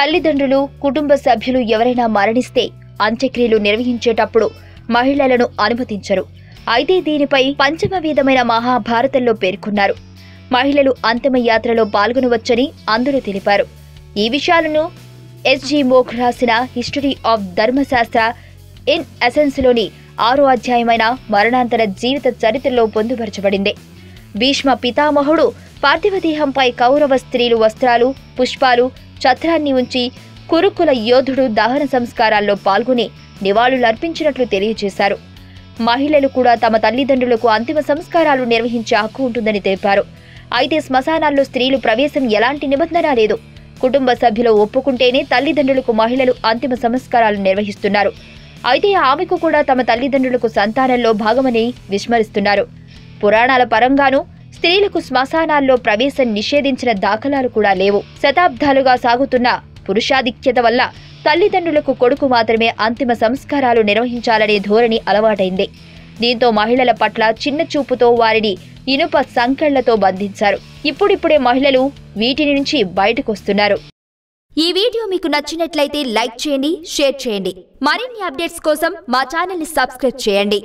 తల్లిదండ్రులు కుటుంబ సభ్యులు ఎవరైనా మరణిస్తే అంత్యక్రియలు నిర్వహించేటప్పుడు మహిళలను అనుమతించరు. అయితే దీనిపై పంచమవేదమైన మహాభారతంలో పేర్కొన్నారు. మహిళలు అంతిమయాత్రలో పాల్గొనవచ్చని అందరూ తెలిపారు. ఈ విషయాలను ఎస్జి మోక్ రాసిన హిస్టరీ ఆఫ్ ధర్మశాస్త్ర ఇన్ ఎసెన్స్లోని ఆరో అధ్యాయమైన మరణాంతర జీవిత చరిత్రలో పొందుపరచబడింది. భీష్మ పితామహుడు పార్థివదేహంపై కౌరవ స్త్రీలు వస్త్రాలు పుష్పాలు ఛత్రాన్ని ఉంచి కురుకుల యోధుడు దహన సంస్కారాల్లో పాల్గొని నివాళులర్పించినట్లు తెలియజేశారు. మహిళలు కూడా తమ తల్లిదండ్రులకు అంతిమ సంస్కారాలు నిర్వహించే హక్కు ఉంటుందని తెలిపారు. అయితే శ్మశానాల్లో స్త్రీలు ప్రవేశం ఎలాంటి నిబంధన లేదు. కుటుంబ సభ్యులు ఒప్పుకుంటేనే తల్లిదండ్రులకు మహిళలు అంతిమ సంస్కారాలు నిర్వహిస్తున్నారు. అయితే ఆమెకు కూడా తమ తల్లిదండ్రులకు సంతానంలో భాగమని విస్మరిస్తున్నారు. పురాణాల పరంగానూ స్త్రీలకు శ్మశానాల్లో ప్రవేశం నిషేధించిన దాఖలాలు కూడా లేవు. శతాబ్దాలుగా సాగుతున్న పురుషాధిక్యత వల్ల తల్లిదండ్రులకు కొడుకు మాత్రమే అంతిమ సంస్కారాలు నిర్వహించాలనే ధోరణి అలవాటైంది. దీంతో మహిళల పట్ల చిన్న చూపుతో వారిని ఇనుప సంకెళ్ళతో బంధించారు. ఇప్పుడిప్పుడే మహిళలు వీటి నుంచి బయటకొస్తున్నారు ఈ వీడియో మీకు నచ్చినట్లయితే లైక్ చేయండి షేర్ చేయండి. మరిన్ని అప్డేట్స్ కోసం మా ఛానల్ని సబ్స్క్రైబ్ చేయండి.